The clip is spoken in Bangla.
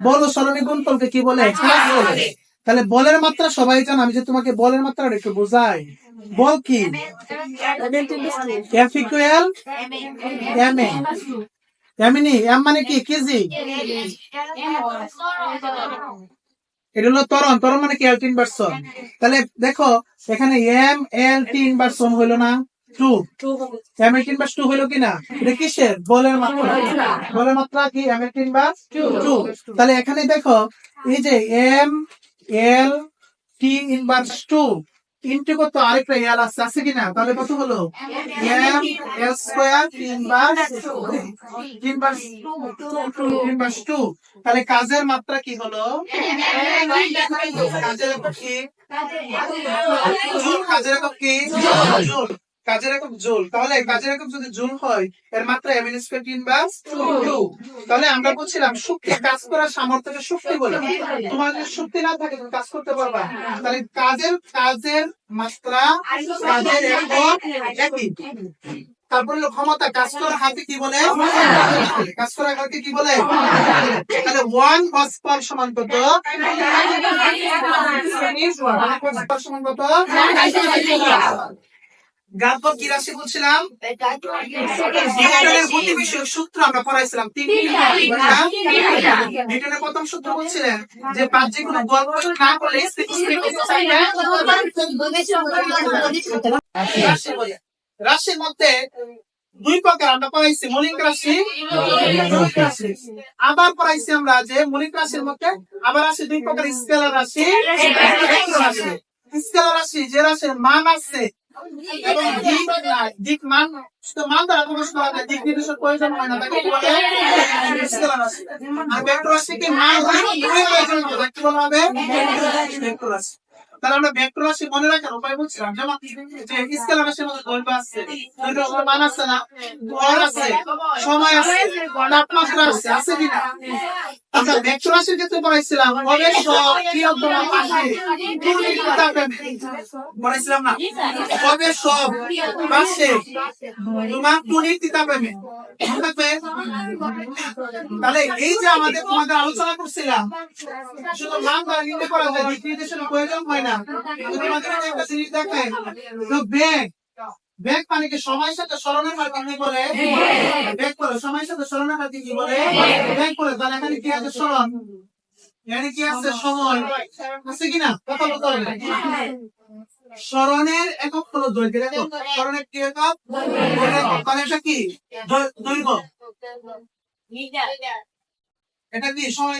বল ও সরণি গুণফলকে কি বলে? বলে। তাহলে বলের মাত্রা সবাই জানো আমি যে তোমাকে বলের মাত্রাটা একটু বোঝাই। বল কি? এফ ইকুয়াল এম এ এমনি এম মানে কি? কেজি? এটা হলো তরণ তরণ মানে কি? এল ইনভার্সন তাহলে দেখো এখানে এম এল ইনভার্সন হইল না। টু এল টি কিনা? এটা কিসের? বলের মাত্রা। বলের মাত্রা। কি? এল টি তাহলে এখানে দেখো এই যে M L T inverse two into কত আরেকটা এল আছে আছে কিনা? তাহলে কত হলো? M L square inverse T inverse inverse two তাহলে কাজের মাত্রা কি হলো? কাজের একক কি? জুল কাজের একক কি? জুল। কাজের একক জুল। তাহলে কাজের একক যদি জুল হয়, এর মাত্রা M N square inverse two তাহলে আমরা বলছিলাম শক্তি কাজ করার সামর্থ্যকে শক্তি বলে। তোমার যদি শক্তি না থাকে, তুমি কাজ করতে পারবা তাহলে কাজের কাজের মাত্রা কাজের একক একই। তারপরে ক্ষমতা। কাজ করার হাতে কি বলে? কাজ করার হাতে কি বলে? তাহলে ওয়ান হর্স পাওয়ার সমান কত? সমান কত? কি রাশি বলছিলাম নিউটনের গতি বিষয়ক সূত্র আমরা পড়াইছিলাম। নিউটনের প্রথম সূত্র বলছিলেন যে বাহ্যিক কোনো বল প্রয়োগ না। করলে রাশির মধ্যে দুই প্রকার আমরা পড়াইছি মৌলিক রাশি। আবার পড়াইছি আমরা যে মৌলিক রাশির মধ্যে আবার আছে দুই প্রকার স্কেলার রাশি। স্কেলার রাশি যে রাশির মান আছে এবং দিক নাই, দিক মান শুধু মান দ্বারা প্রকাশ করা যায় দিক নির্দেশের প্রয়োজন হয় না তাকে কি বলে স্কেলার রাশি আর ভেক্টর রাশি কি মান হয় দুই প্রয়োজন হয় তাকে বলা হবে ভেক্টর রাশি তাহলে আমরা ভেক্টর মনে রাখার উপায় বলছিলাম, যে মধ্যে আছে মান আছে না ভর আছে, সময় আছে, তাপমাত্রা আছে আছে কিনা আমরা ক্ষেত্রে পড়াইছিলাম সব পড়াইছিলাম না হবে সব পাশে তোমার টুনির তিতাপেমে মনে থাকবে তাহলে এই যে আমাদের তোমাদের আলোচনা করছিলাম, শুধু নাম করা যায় প্রয়োজন হয় না। তোমাদের একটা তো বেগ বেগ মানে সময়ের সাথে স্মরণের হার কি করে বেগ করে, সময়ের সাথে স্মরণের হার কি বলে? বেগ করে, তাহলে এখানে কি আছে স্মরণ? এখানে কি আছে সময়? আছে কিনা কথা বলতে হবে। স্মরণের একক হলো দৈর্ঘ্য দেখো স্মরণের কি একক? মানে এটা কি? দৈর্ঘ্য। এটা কি? সময়